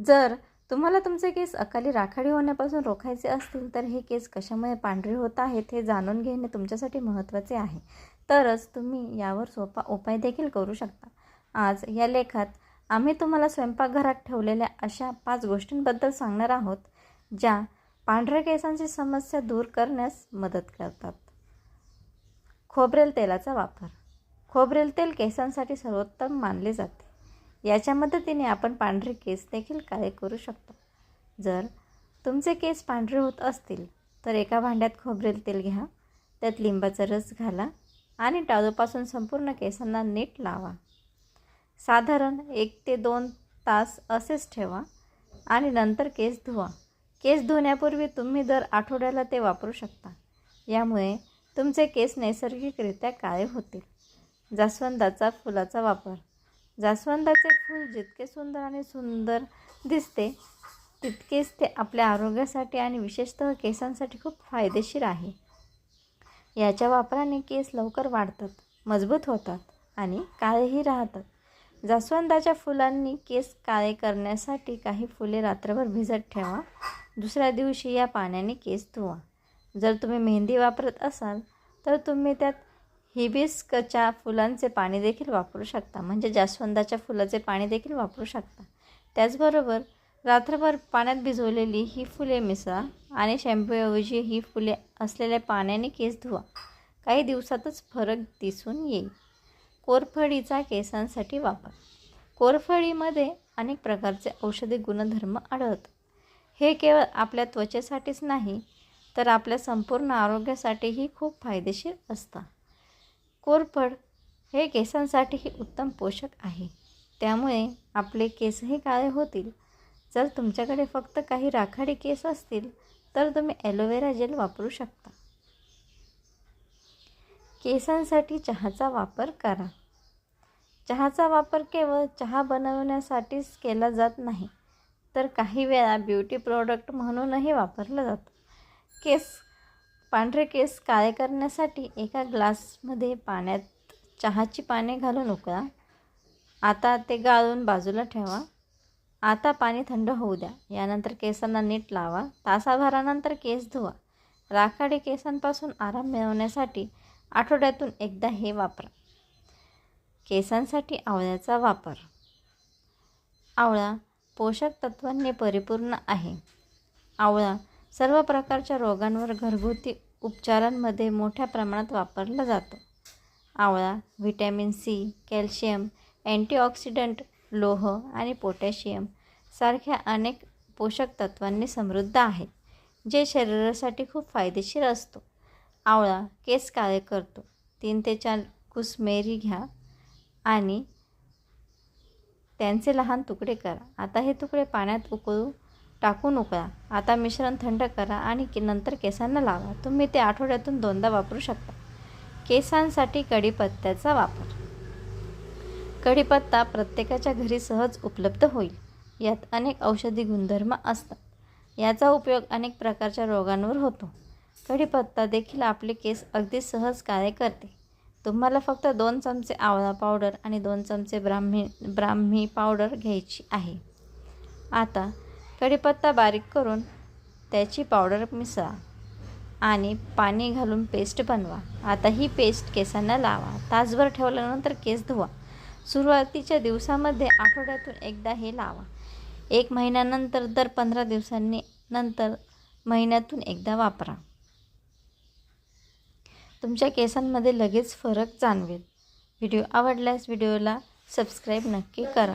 जर तुम्हाला तुमचे केस अकाली राखाडी होण्यापासून रोखायचे असतील तर हे केस कशामुळे पांढरे होत आहेत हे जाणून घेणे तुमच्यासाठी महत्त्वाचे आहे. तरच तुम्ही यावर सोपा उपाय देखील करू शकता. आज या लेखात आम्ही तुम्हाला स्वयंपाकघरात ठेवलेल्या अशा पाच गोष्टींबद्दल सांगणार आहोत ज्या पांढऱ्या केसांची समस्या दूर करण्यास मदत करतात. खोबरेल तेलाचा वापर. खोबरेल तेल केसांसाठी सर्वोत्तम मानले जाते. याच्या मदतीने आपण पांढरे केस देखील काळे करू शकतो. जर तुमचे केस पांढरे होत असतील तर एका भांड्यात खोबरेल तेल घ्या त्यात लिंबाचा रस घाला आणि टाळूपासून संपूर्ण केसांना नीट लावा. साधारण एक ते दोन तास असेच ठेवा आणि नंतर केस धुवा. केस धुण्यापूर्वी तुम्ही दर आठवड्याला ते वापरू शकता. यामुळे तुमचे केस नैसर्गिकरित्या काळे होतील. जास्वंदाचा फुलाचा वापर. जास्वंदाचे फूल जितके सुंदर आणि सुंदर दिसते तितकेच ते आपल्या आरोग्यासाठी आणि विशेषतः केसांसाठी खूप फायदेशीर आहे. याच्या वापराने केस लवकर वाढतात मजबूत होतात आणि काळेही राहतात. जास्वंदाच्या फुलांनी केस काळे करण्यासाठी काही फुले रात्रभर भिजत ठेवा दुसऱ्या दिवशी या पाण्याने केस धुवा. जर तुम्ही मेहंदी वापरत असाल तर तुम्ही त्यात हिबिस्कच्या फुलांचे पाणी देखील वापरू शकता. म्हणजे जास्वंदाच्या फुलाचे पाणी देखील वापरू शकता. त्याचबरोबर रात्रभर पाण्यात भिजवलेली ही फुले मिसळा आणि शॅम्पूऐवजी ही फुले असलेल्या पाण्याने केस धुवा. काही दिवसातच फरक दिसून येईल. कोरफडीचा केसांसाठी वापर. कोरफडीमध्ये अनेक प्रकारचे औषधी गुणधर्म आढळतात. हे केवळ आपल्या त्वचेसाठीच नाही तर आपल्या संपूर्ण आरोग्यासाठीही खूप फायदेशीर असतं कोरफड हे केसांसाठीही उत्तम पोषक आहे. त्यामुळे आपले केसही काळे होतील. जर तुमच्याकडे फक्त काही राखाडी केस असतील तर तुम्ही ॲलोवेरा जेल वापरू शकता. केसांसाठी चहाचा वापर करा. चहाचा वापर केवळ चहा बनवण्यासाठीच केला जात नाही तर काही वेळा ब्युटी प्रोडक्ट म्हणूनही वापरलं जातं. केस पांढरे केस काळे करण्यासाठी एका ग्लासमध्ये पाण्यात चहाची पाने घालून उकळा. आता ते गाळून बाजूला ठेवा. आता पाणी थंड होऊ द्या. यानंतर केसांना नीट लावा. तासाभरानंतर केस धुवा. राखाडी केसांपासून आराम मिळवण्यासाठी आठवड्यातून एकदा हे वापरा. केसांसाठी आवळ्याचा वापर. आवळा पोषक तत्वांनी परिपूर्ण आहे. आवळा सर्व प्रकारच्या रोगांवर घरगुती उपचारांमध्ये मोठ्या प्रमाणात वापरला जातो. आवळा व्हिटॅमिन सी कॅल्शियम अँटीऑक्सिडंट लोह आणि पोटॅशियम सारख्या अनेक पोषक तत्वांनी समृद्ध आहे जे शरीरासाठी खूप फायदेशीर असतो. आवळा केस काळे करतो. तीन ते चार कुसमेरी घ्या आणि त्यांचे लहान तुकडे करा. आता हे तुकडे पाण्यात उकळू टाकून उकळा आता मिश्रण थंड करा आणि के नंतर केसांना लावा. तुम्ही ते आठवड्यातून दोनदा वापरू शकता. केसांसाठी कढीपत्त्याचा वापर. कढीपत्ता प्रत्येकाच्या घरी सहज उपलब्ध होईल. यात अनेक औषधी गुणधर्म असतात. याचा उपयोग अनेक प्रकारच्या रोगांवर होतो. कढीपत्ता देखील आपले केस अगदी सहज कार्य करते. तुम्हाला फक्त दोन चमचे आवळा पावडर आणि दोन चमचे ब्राह्मी ब्राह्मी पावडर घ्यायची आहे. आता कढीपत्ता बारीक करून त्याची पावडर मिसळा आणि पाणी घालून पेस्ट बनवा. आता ही पेस्ट केसांना लावा. तासभर ठेवल्यानंतर केस धुवा. सुरुवातीच्या दिवसामध्ये आठवड्यातून एकदा हे लावा. एक महिन्यानंतर दर पंधरा दिवसांनी नंतर महिन्यातून एकदा वापरा. तुमच्या केसांमध्ये लगेच फरक जाणवेल. व्हिडिओ आवडल्यास व्हिडिओला सबस्क्राईब नक्की करा.